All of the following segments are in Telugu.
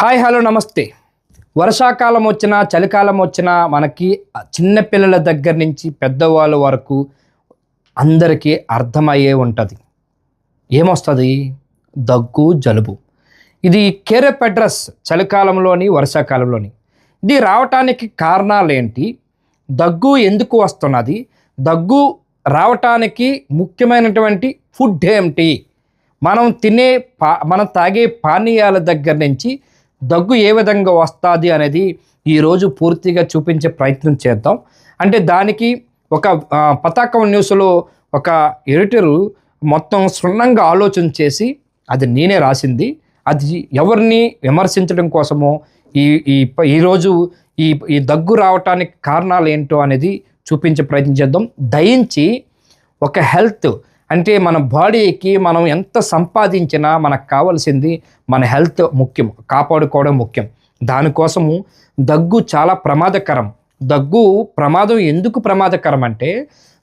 హాయ్ హలో నమస్తే. వర్షాకాలం వచ్చినా చలికాలం వచ్చినా మనకి చిన్నపిల్లల దగ్గర నుంచి పెద్దవాళ్ళ వరకు అందరికీ అర్థమయ్యే ఉంటుంది. ఏమొస్తుంది? దగ్గు జలుబు. ఇది కేరపెడ్రస్ చలికాలంలోని వర్షాకాలంలోని. ఇది రావటానికి కారణాలు ఏంటి దగ్గు ఎందుకు వస్తున్నది? దగ్గు రావటానికి ముఖ్యమైనటువంటి ఫుడ్ ఏమిటి? మనం తినే పా మనం తాగే పానీయాల దగ్గర నుంచి దగ్గు ఏ విధంగా వస్తుంది అనేది ఈరోజు పూర్తిగా చూపించే ప్రయత్నం చేద్దాం. అంటే దానికి ఒక పతాకం న్యూస్లో ఒక ఎడిటరు మొత్తం క్షుణ్ణంగా ఆలోచన చేసి అది నేనే రాసింది. అది ఎవరిని విమర్శించడం కోసమో ఈ ఈ ఈరోజు ఈ ఈ దగ్గు రావటానికి కారణాలు ఏంటో అనేది చూపించే ప్రయత్నం చేద్దాం. దయించి ఒక హెల్త్ అంటే మన బాడీకి మనం ఎంత సంపాదించినా మనకు కావాల్సింది మన హెల్త్ ముఖ్యం కాపాడుకోవడం ముఖ్యం. దానికోసము దగ్గు చాలా ప్రమాదకరం. దగ్గు ప్రమాదం ఎందుకు ప్రమాదకరం అంటే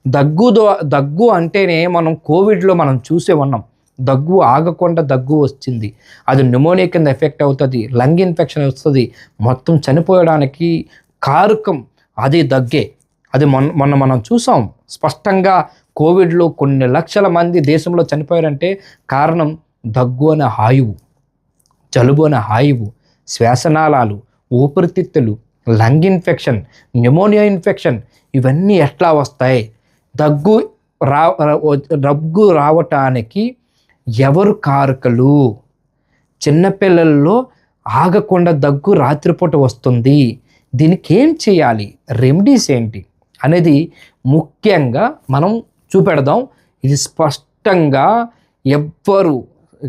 దగ్గు దగ్గు అంటేనే మనం కోవిడ్లో మనం చూసే ఉన్నాం. దగ్గు ఆగకుండా దగ్గు వచ్చింది. అది న్యూమోనియా కింద ఎఫెక్ట్ అవుతుంది లంగ్ ఇన్ఫెక్షన్ వస్తుంది మొత్తం చనిపోయడానికి కారకం అది దగ్గే. అది మొన్న మొన్న మనం చూసాం. స్పష్టంగా కోవిడ్లో కొన్ని లక్షల మంది దేశంలో చనిపోయారంటే కారణం దగ్గు అనే హాయువు జలుబు అనే హాయువు శ్వాసనాళాలు ఊపిరితిత్తులు లంగ్ ఇన్ఫెక్షన్ న్యూమోనియా ఇన్ఫెక్షన్ ఇవన్నీ ఎట్లా వస్తాయి? దగ్గు రా దగ్గు రావటానికి ఎవరు కారకులు? చిన్నపిల్లల్లో ఆగకుండా దగ్గు రాత్రిపూట వస్తుంది. దీనికి ఏం చేయాలి? రెమెడీస్ ఏంటి? అనేది ముఖ్యంగా మనం చూపెడదాం. ఇది స్పష్టంగా ఎవ్వరు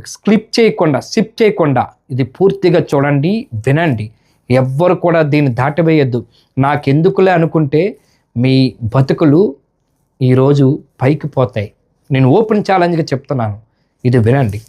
స్క్లిప్ చేయకుండా స్కిప్ చేయకుండా ఇది పూర్తిగా చూడండి వినండి. ఎవ్వరు కూడా దీన్ని దాటివేయద్దు. నాకెందుకులే అనుకుంటే మీ బతుకులు ఈరోజు పైకి పోతాయి. నేను ఓపెన్ ఛాలెంజ్గా చెప్తున్నాను. ఇది వినండి.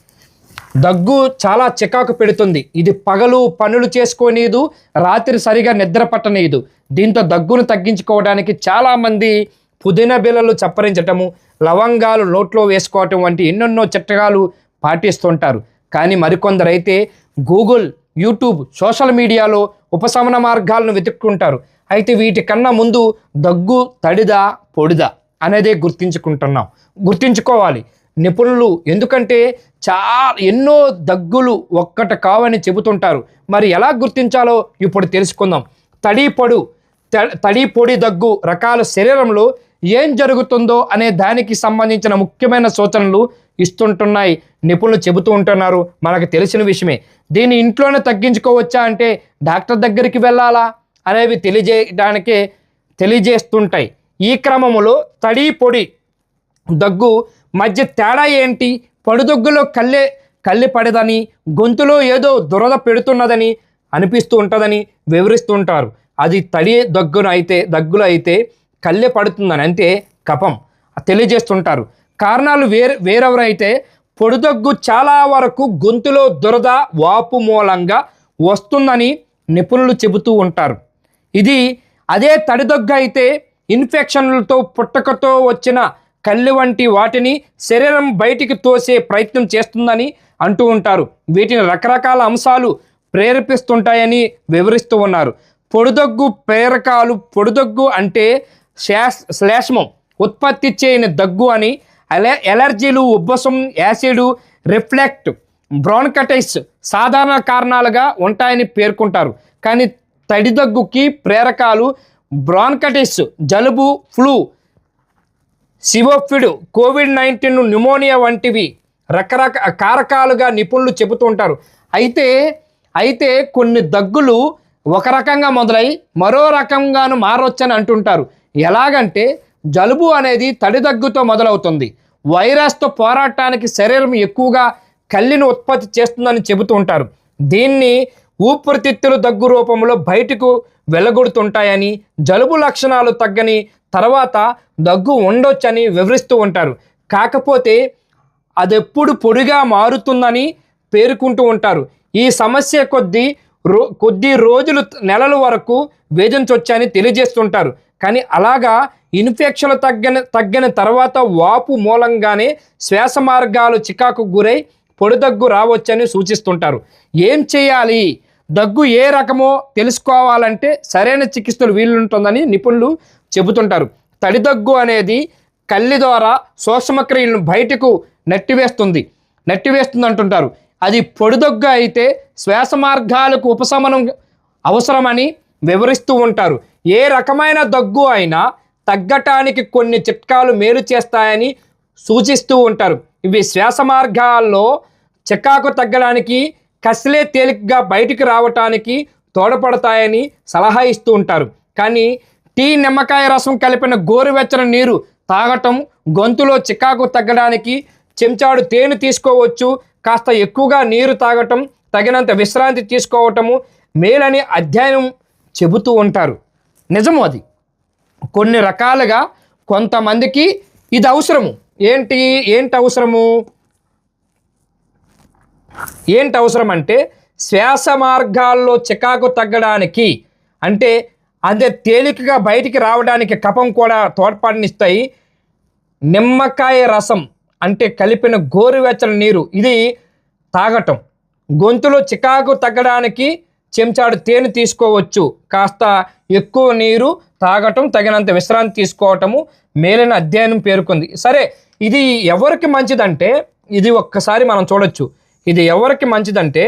దగ్గు చాలా చికాకు పెడుతుంది. ఇది పగలు పనులు చేసుకోనీదు రాత్రి సరిగా నిద్ర పట్టనీదు. దీంతో దగ్గును తగ్గించుకోవడానికి చాలామంది పుదీనా బిళ్ళలు చప్పరించటము లవంగాలు నోట్లో వేసుకోవటం వంటి ఎన్నెన్నో చిట్కాలు పాటిస్తుంటారు. కానీ మరికొందరైతే గూగుల్ యూట్యూబ్ సోషల్ మీడియాలో ఉపశమన మార్గాలను వెతుక్కుంటారు. అయితే వీటికన్నా ముందు దగ్గు తడిదా పొడిదా అనేదే గుర్తించుకుంటున్నాం. గుర్తించుకోవాలి. నిపుణులు ఎందుకంటే చా ఎన్నో దగ్గులు ఒక్కట కావని చెబుతుంటారు. మరి ఎలా గుర్తించాలో ఇప్పుడు తెలుసుకుందాం. తడి పొడు త- తడి పొడి దగ్గు రకాల శరీరంలో ఏం జరుగుతుందో అనే దానికి సంబంధించిన ముఖ్యమైన సూచనలు ఇస్తుంటున్నాయి. నిపుణులు చెబుతూ ఉంటున్నారు. మనకు తెలిసిన విషయమే. దీన్ని ఇంట్లోనే తగ్గించుకోవచ్చా అంటే డాక్టర్ దగ్గరికి వెళ్ళాలా అనేవి తెలియజేయడానికి తెలియజేస్తుంటాయి. ఈ క్రమంలో తడి పొడి దగ్గు మధ్య తేడా ఏంటి? పడుదొగ్గులో కళ్ళే కళ్ళి పడదని గొంతులో ఏదో దురద పెడుతున్నదని అనిపిస్తూ ఉంటుందని వివరిస్తుంటారు. అది తడి దగ్గును అయితే దగ్గులు అయితే కళ్ళే పడుతుందని. అంటే కపం. తెలియజేస్తుంటారు. కారణాలు వేరే వేరెవరైతే పొడిదగ్గు చాలా వరకు గొంతులో దురద వాపు మూలంగా వస్తుందని నిపుణులు చెబుతూ ఉంటారు. ఇది అదే తడిదొగ్గ అయితే ఇన్ఫెక్షన్లతో పుట్టకతో వచ్చిన కళ్ళు వంటి వాటిని శరీరం బయటికి తోసే ప్రయత్నం చేస్తుందని అంటూ ఉంటారు. వీటిని రకరకాల అంశాలు ప్రేరేపిస్తుంటాయని వివరిస్తూ ఉన్నారు. పొడిదొగ్గు ప్రేరకాలు పొడిదొగ్గు అంటే శ్లేష్మం. ఉత్పత్తి చేయని దగ్గు అని అలె ఎలర్జీలు ఉబ్బసం యాసిడ్ రిఫ్లెక్ట్ బ్రాన్కటైస్ సాధారణ కారణాలుగా ఉంటాయని పేర్కొంటారు. కానీ తడి దగ్గుకి ప్రేరకాలు బ్రాన్కటిస్ జలుబు ఫ్లూ సివోఫిడ్ కోవిడ్ నైన్టీన్ న్యూమోనియా వంటివి రకరక కారకాలుగా నిపుణులు చెబుతుంటారు అయితే అయితే కొన్ని దగ్గులు ఒక రకంగా మొదలై మరో రకంగాను మారొచ్చని అంటుంటారు. ఎలాగంటే జలుబు అనేది తడి దగ్గుతో మొదలవుతుంది. వైరస్తో పోరాటానికి శరీరం ఎక్కువగా కళ్ళిని ఉత్పత్తి చేస్తుందని చెబుతూ ఉంటారు. దీన్ని ఊపిరితిత్తులు దగ్గు రూపంలో బయటకు వెళ్ళగొడుతుంటాయని జలుబు లక్షణాలు తగ్గని తర్వాత దగ్గు ఉండొచ్చని వివరిస్తూ ఉంటారు. కాకపోతే అదెప్పుడు పొడిగా మారుతుందని పేర్కొంటూ ఉంటారు. ఈ సమస్య కొద్ది రో కొద్ది రోజులు నెలల వరకు వేధించొచ్చని తెలియజేస్తుంటారు. కానీ అలాగా ఇన్ఫెక్షన్లు తగ్గని తగ్గిన తర్వాత వాపు మూలంగానే శ్వాస మార్గాలు చికాకు గురై పొడిదగ్గు రావచ్చని సూచిస్తుంటారు. ఏం చేయాలి? దగ్గు ఏ రకమో తెలుసుకోవాలంటే సరైన చికిత్సలు వీలుంటుందని నిపుణులు చెబుతుంటారు. తడిదగ్గు అనేది కళ్ళి ద్వారా సూక్ష్మక్రియలను బయటకు నెట్టివేస్తుంది. నెట్టివేస్తుంది అంటుంటారు అది పొడిదగ్గు అయితే శ్వాస మార్గాలకు ఉపశమనం అవసరమని వివరిస్తూ ఉంటారు. ఏ రకమైన దగ్గు అయినా తగ్గటానికి కొన్ని చిట్కాలు మేలు చేస్తాయని సూచిస్తూ ఉంటారు. ఇవి శ్వాస మార్గాల్లో చికాకు తగ్గడానికి కసిలే తేలికగా బయటికి రావటానికి తోడ్పడతాయని సలహా ఇస్తూ ఉంటారు. కానీ టీ నిమ్మకాయ రసం కలిపిన గోరువెచ్చని నీరు తాగటం గొంతులో చికాకు తగ్గడానికి చెంచాడు తేనె తీసుకోవచ్చు కాస్త ఎక్కువగా నీరు తాగటం తగినంత విశ్రాంతి తీసుకోవటము మేలని అధ్యయనం చెబుతూ ఉంటారు. నిజము అది. కొన్ని రకాలుగా కొంతమందికి ఇది అవసరము. ఏంటి ఏంటి అవసరము? ఏంటి అవసరం అంటే శ్వాస మార్గాల్లో చికాకు తగ్గడానికి అంటే అదే తేలికగా బయటికి రావడానికి కపం కూడా తోడ్పాటునిస్తాయి నిమ్మకాయ రసం అంటే కలిపిన గోరువెచ్చని నీరు ఇది తాగటం. గొంతులో చికాకు తగ్గడానికి చెంచాడు తేనె తీసుకోవచ్చు. కాస్త ఎక్కువ నీరు తాగటం తగినంత విశ్రాంతి తీసుకోవటము మేలైన అధ్యయనం పేర్కొంది. సరే ఇది ఎవరికి మంచిదంటే ఇది ఒక్కసారి మనం చూడొచ్చు. ఇది ఎవరికి మంచిదంటే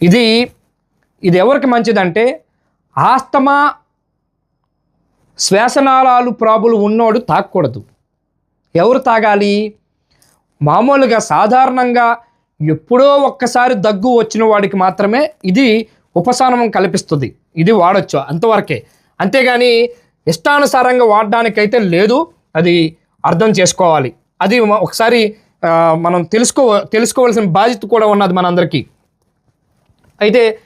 ఇది ఇది ఎవరికి మంచిదంటే ఆస్తమా శ్వాసనాళాలు ప్రాబులు ఉన్నోడు తాగకూడదు ఎవరు తాగాలి? మామూలుగా సాధారణంగా ఎప్పుడో ఒక్కసారి దగ్గు వచ్చిన వాడికి మాత్రమే ఇది ఉపశమనం కల్పిస్తుంది. ఇది వాడచ్చు అంతవరకే. అంతేగాని ఇష్టానుసారంగా వాడడానికైతే లేదు. అది అర్థం చేసుకోవాలి. అది ఒకసారి మనం తెలుసుకో తెలుసుకోవాల్సిన బాధ్యత కూడా ఉన్నది మనందరికీ. అయితే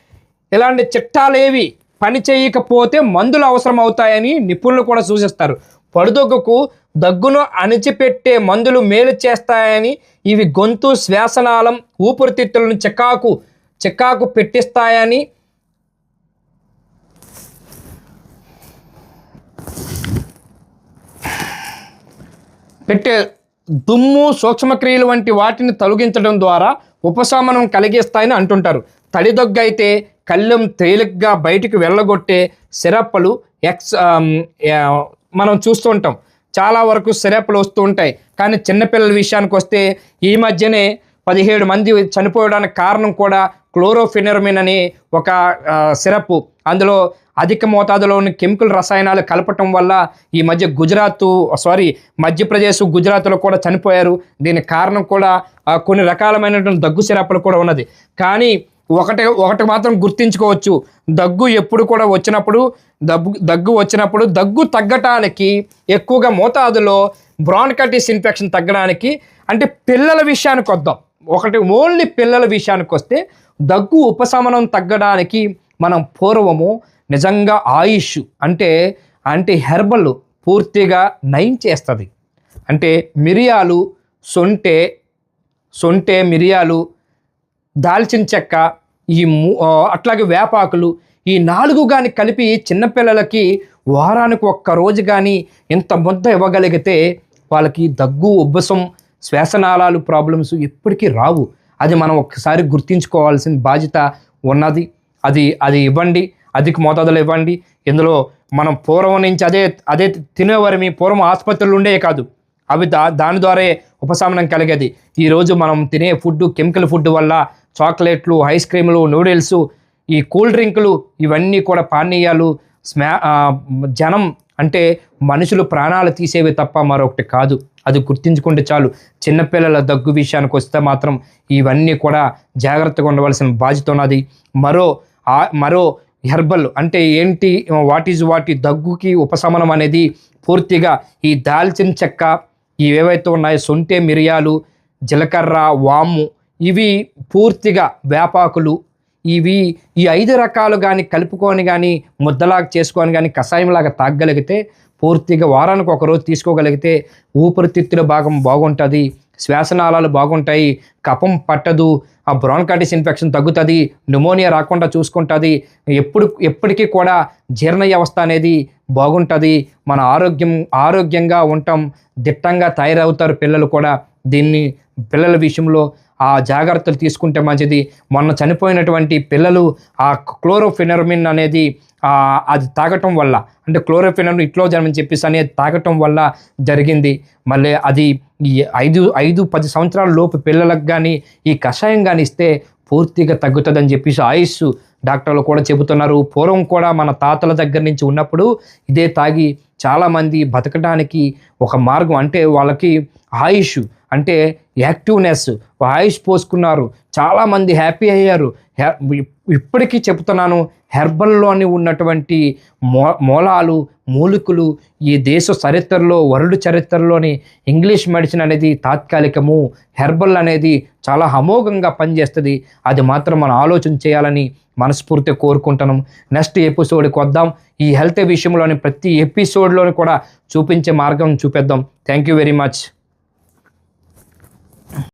ఇలాంటి చిట్టాలేవి పని చేయకపోతే మందులు అవసరం అవుతాయని నిపుణులు కూడా సూచిస్తారు. పడుదొగ్గకు దగ్గును అణిచిపెట్టే మందులు మేలు చేస్తాయని ఇవి గొంతు శ్వాసనాళం ఊపిరితిత్తులను చికాకు చికాకు పెట్టిస్తాయని పెట్టే దుమ్ము సూక్ష్మక్రియలు వంటి వాటిని తొలగించడం ద్వారా ఉపశమనం కలిగిస్తాయని అంటుంటారు. తడి దగ్గు అయితే కళ్ళెం తేలిగ్గా బయటికి వెళ్ళగొట్టే సిరప్పలు ఎక్స్ మనం చూస్తూ ఉంటాం. చాలా వరకు సిరప్లు వస్తూ ఉంటాయి. కానీ చిన్నపిల్లల విషయానికి వస్తే ఈ మధ్యనే పదిహేడు మంది చనిపోవడానికి కారణం కూడా క్లోరోఫినర్మిన్ అని ఒక సిరప్ అందులో అధిక మోతాదులోని కెమికల్ రసాయనాలు కలపటం వల్ల ఈ మధ్య గుజరాత్ సారీ మధ్యప్రదేశ్ గుజరాత్లో కూడా చనిపోయారు. దీనికి కారణం కూడా కొన్ని రకాలమైనటువంటి దగ్గు సిరప్లు కూడా ఉన్నది. కానీ ఒకటి ఒకటి మాత్రం గుర్తించుకోవచ్చు. దగ్గు ఎప్పుడు కూడా వచ్చినప్పుడు దగ్గు దగ్గు వచ్చినప్పుడు దగ్గు తగ్గటానికి ఎక్కువగా మోతాదులో బ్రాన్కటిస్ ఇన్ఫెక్షన్ తగ్గడానికి అంటే పిల్లల విషయానికి వద్దాం. ఒకటి ఓన్లీ పిల్లల విషయానికి వస్తే దగ్గు ఉపశమనం తగ్గడానికి మనం పూర్వము నిజంగా ఆయుష్ అంటే అంటే హెర్బల్ పూర్తిగా నయం చేస్తుంది. అంటే మిరియాలు సొంటె సొంటె మిరియాలు దాల్చిన చెక్క ఈ అట్లాగే వేపాకులు ఈ నాలుగు కానీ కలిపి చిన్నపిల్లలకి వారానికి ఒక్క రోజు కానీ ఇంత ముద్ద ఇవ్వగలిగితే వాళ్ళకి దగ్గు ఉబ్బసం శ్వాసనాళాలు ప్రాబ్లమ్స్ ఎప్పటికీ రావు. అది మనం ఒక్కసారి గుర్తించుకోవాల్సిన బాధ్యత ఉన్నది. అది అది ఇవ్వండి అధిక మోతాదులో ఇవ్వండి. ఇందులో మనం పూర్వం నుంచి అదే అదే తినేవారి పూర్వం ఆసుపత్రులు ఉండే కాదు. అవి దా దాని ద్వారా ఉపశమనం కలిగేది. ఈరోజు మనం తినే ఫుడ్ కెమికల్ ఫుడ్ వల్ల చాక్లెట్లు ఐస్ క్రీములు నూడిల్స్ ఈ కూల్ డ్రింకులు ఇవన్నీ కూడా పానీయాలు స్మా జనం అంటే మనుషులు ప్రాణాలు తీసేవి తప్ప మరొకటి కాదు. అది గుర్తించుకుంటే చాలు. చిన్నపిల్లల దగ్గు విషయానికి వస్తే మాత్రం ఇవన్నీ కూడా జాగ్రత్తగా ఉండవలసిన బాధ్యత ఉన్నది. మరో మరో హెర్బల్ అంటే ఏంటి వాట్ ఈజ్ వాటి దగ్గుకి ఉపశమనం అనేది పూర్తిగా ఈ దాల్చిన చెక్క ఇవేవైతే ఉన్నాయో సొంటే మిరియాలు జీలకర్ర వాము ఇవి పూర్తిగా వేపాకులు. ఇవి ఈ ఐదు రకాలు కానీ కలుపుకొని కానీ ముద్దలాగా చేసుకొని కానీ కషాయంలాగా తాగగలిగితే పూర్తిగా వారానికి ఒక రోజు తీసుకోగలిగితే ఊపిరితిత్తుల భాగం బాగుంటుంది శ్వాసనాళాలు బాగుంటాయి కఫం పట్టదు ఆ బ్రాన్కైటిస్ ఇన్ఫెక్షన్ తగ్గుతుంది న్యూమోనియా రాకుండా చూసుకుంటుంది ఎప్పుడు ఎప్పటికీ కూడా జీర్ణ వ్యవస్థ అనేది బాగుంటుంది మన ఆరోగ్యం ఆరోగ్యంగా ఉంటాం దిట్టంగా తయారవుతారు పిల్లలు కూడా దీన్ని పిల్లల విషయంలో ఆ జాగ్రత్తలు తీసుకుంటే మంచిది. మొన్న చనిపోయినటువంటి పిల్లలు ఆ క్లోరోఫినర్మిన్ అనేది అది తాగటం వల్ల అంటే క్లోరోఫినర్మిన్ ఇట్లో జన్మని చెప్పేసి అనేది తాగటం వల్ల జరిగింది. మళ్ళీ అది ఈ ఐదు ఐదు పది సంవత్సరాల లోపు పిల్లలకు కానీ ఈ కషాయం కానీ ఇస్తే పూర్తిగా తగ్గుతుందని చెప్పేసి ఆయుష్ డాక్టర్లు కూడా చెబుతున్నారు. పూర్వం కూడా మన తాతల దగ్గర నుంచి ఉన్నప్పుడు ఇదే తాగి చాలామంది బతకడానికి ఒక మార్గం అంటే వాళ్ళకి ఆయుష్ అంటే యాక్టివ్నెస్ ఆయుష్ పోసుకున్నారు. చాలామంది హ్యాపీ అయ్యారు. ఇప్పటికీ చెప్తున్నాను హెర్బల్లోని ఉన్నటువంటి మూ మూలాలు మూలికలు ఈ దేశ చరిత్రలో వరల్డ్ చరిత్రలోని ఇంగ్లీష్ మెడిసిన్ అనేది తాత్కాలికము. హెర్బల్ అనేది చాలా అమోఘంగా పనిచేస్తుంది. అది మాత్రం మనం ఆలోచన చేయాలని మనస్ఫూర్తిగా కోరుకుంటున్నాం. నెక్స్ట్ ఎపిసోడ్కి వద్దాం. ఈ హెల్త్ విషయంలోని ప్రతి ఎపిసోడ్లోని కూడా చూపించే మార్గం చూపిద్దాం. Thank you very much.